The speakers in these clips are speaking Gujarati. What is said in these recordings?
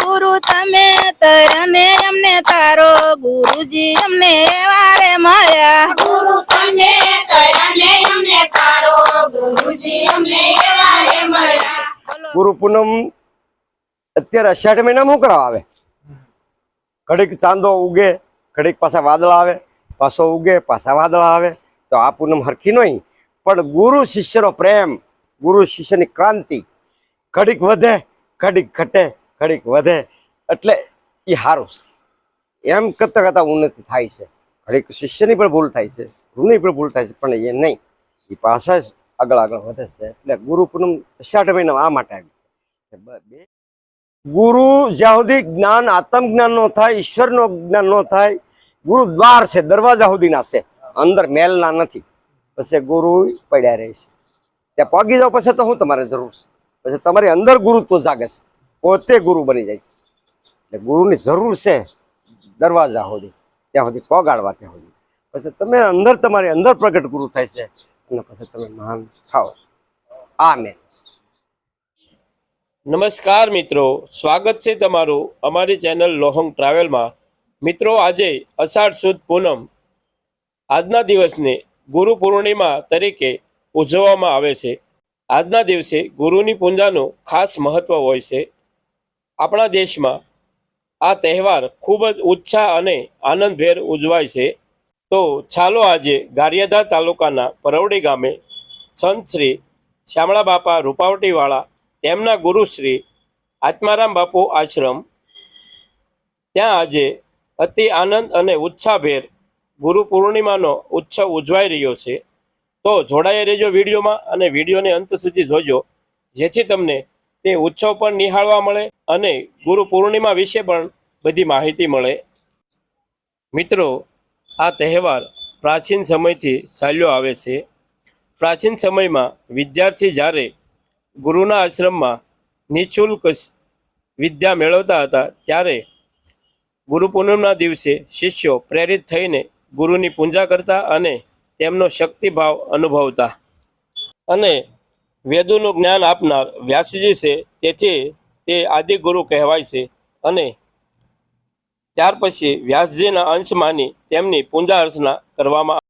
ગુરુ તમે તરને અમને તારો ગુરુજી અમને વારે મળ્યા. ગુરુ તમે તરને અમને તારો ગુરુજી અમને વારે મળ્યા. ગુરુ પૂનમ અત્યારે અષાઢ મહિનામાં શું કરવા આવે. ઘડીક ચાંદો ઉગે ઘડીક પાછા વાદળા આવે. પાછો ઉગે પાછા વાદળા આવે. તો આ પૂનમ હરખી નહીં પણ ગુરુ શિષ્યનો પ્રેમ ગુરુ શિષ્યની ક્રાંતિ. ઘડીક વધે, ઘડીક ઘટે, ઘડીક વધે. એટલે એ સારું છે. એમ કરતાં કરતા ઉન્નતિ થાય છે. ઘડીક શિષ્યની પણ ભૂલ થાય છે, ગુરુની પણ ભૂલ થાય છે, પણ એ નહીં. એ પાછા જ આગળ આગળ વધે છે. એટલે ગુરુ પૂનમ અષાઢ મહિના આ માટે આવી છે. ગુરુ જ્યાં સુધી જ્ઞાન, આત્મ જ્ઞાન નો થાય ઈશ્વર નો જ્ઞાન નો થાય, ગુરુ દ્વાર છે, દરવાજા સુધીના છે. અંદર મેલના નથી. પછી ગુરુ પડ્યા રહે છે. ત્યાં પગી જાવ પછી તો શું તમારે જરૂર છે. પછી તમારી અંદર ગુરુત્વ જાગે છે. પોતે ગુરુ બની જાય છે. એટલે ગુરુની જરૂર છે દરવાજા સુધી, ત્યાં સુધી પગાડવા ત્યાં સુધી. પછી તમે અંદર તમારી અંદર પ્રગટ ગુરુ થાય છે અને પછી તમે મહાન થાઓ છો. આ મેં નમસ્કાર મિત્રો, સ્વાગત છે તમારું અમારી ચેનલ લોહંગ ટ્રાવેલમાં. મિત્રો, આજે અષાઢ સુદ પૂનમ. આજના દિવસને ગુરુ પૂર્ણિમા તરીકે ઉજવવામાં આવે છે. આજના દિવસે ગુરુની પૂજાનું ખાસ મહત્વ હોય છે. આપણા દેશમાં આ તહેવાર ખૂબ જ ઉત્સાહ અને આનંદભેર ઉજવાય છે. તો ચાલો આજે ગારિયાધાર તાલુકાના પરવડી ગામે સંત શ્રી શ્યામળા બાપા રૂપાવટીવાળા તેમના ગુરુશ્રી આત્મારામ બાપુ આશ્રમ ત્યાં આજે અતિ આનંદ અને ઉત્સાહભેર ગુરુ પૂર્ણિમાનો ઉત્સવ ઉજવાઈ રહ્યો છે. તો જોડાયા રહેજો વિડીયોમાં અને વિડીયોને અંત સુધી જોજો. જેથી તમને તે ઉત્સવ પણ નિહાળવા મળે અને ગુરુ પૂર્ણિમા વિશે પણ બધી માહિતી મળે. મિત્રો, આ તહેવાર પ્રાચીન સમયથી ચાલ્યો આવે છે. પ્રાચીન સમયમાં વિદ્યાર્થી જ્યારે ગુરુના આશ્રમમાં નિઃશુલ્ક વિદ્યા મેળવતા હતા, ત્યારે ગુરુ પૂનમના દિવસે શિષ્યો પ્રેરિત થઈને ગુરુની પૂજા કરતા અને તેમનો શક્તિભાવ અનુભવતા. અને વેદોનું જ્ઞાન આપનાર વ્યાસજી છે, તેથી તે આદિ ગુરુ કહેવાય છે. અને ત્યાર પછી વ્યાસજીના અંશ માની તેમની પૂજા અર્ચના કરવામાં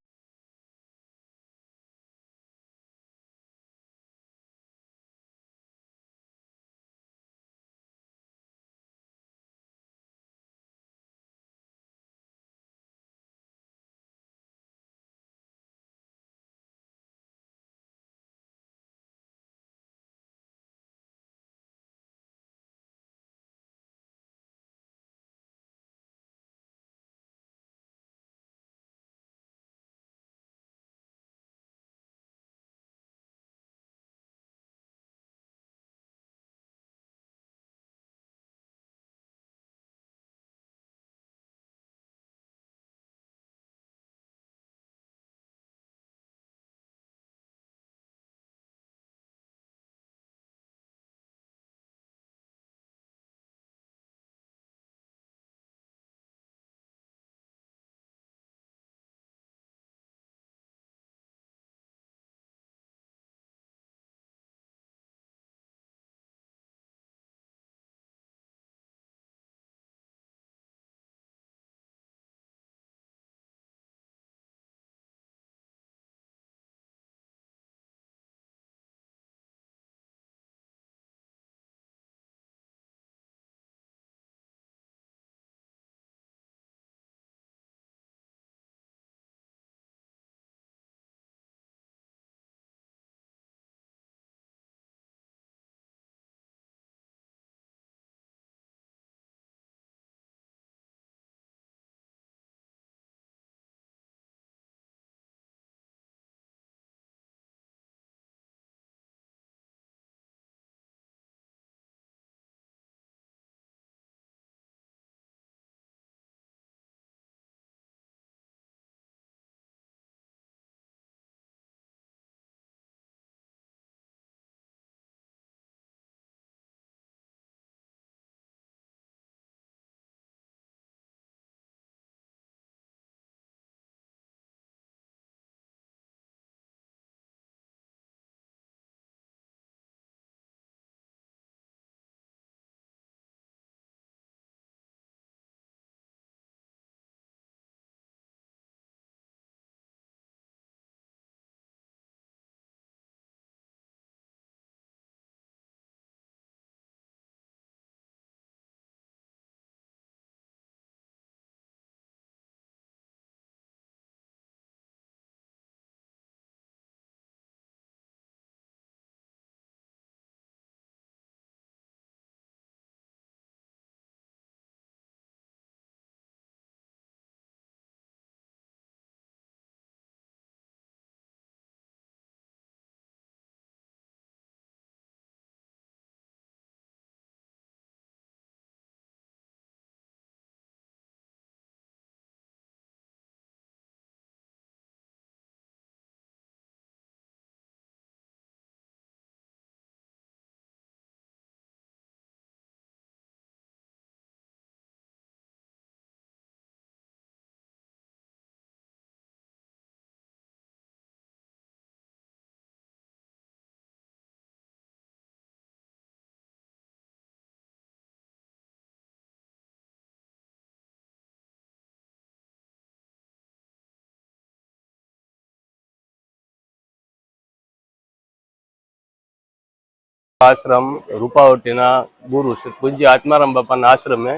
આશ્રમ રૂપાવટીના ગુરુ પૂજ્ય આત્મારામ બાપાના આશ્રમે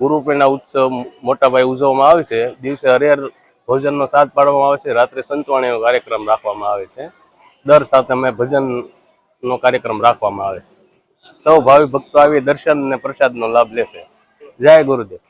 ગુરુ ઉત્સવ મોટા ભાઈ ઉજવવામાં આવે છે. દિવસે હરિહર ભોજનનો સાથ પાડવામાં આવે છે. રાત્રે સંતવાણીનો કાર્યક્રમ રાખવામાં આવે છે. દર સાતમે ભજનનો કાર્યક્રમ રાખવામાં આવે છે. સૌ ભાવિ ભક્તો આવી દર્શન અને પ્રસાદનો લાભ લેશે જય ગુરુદેવ.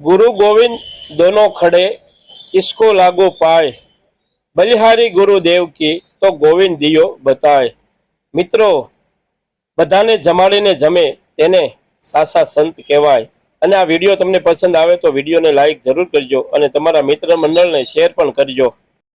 गुरु गोविंद दोनों खड़े इसको लागो पाए બલિહારી ગુરુદેવ કી તો ગોવિંદ દિયો બતાય મિત્રો બધાને જમાડીને જમે તેને સાસા સંત કહેવાય અને આ વિડીયો તમને પસંદ આવે તો વિડીયોને લાઈક જરૂર કરજો અને તમારા મિત્ર મંડળને શેર પણ કરજો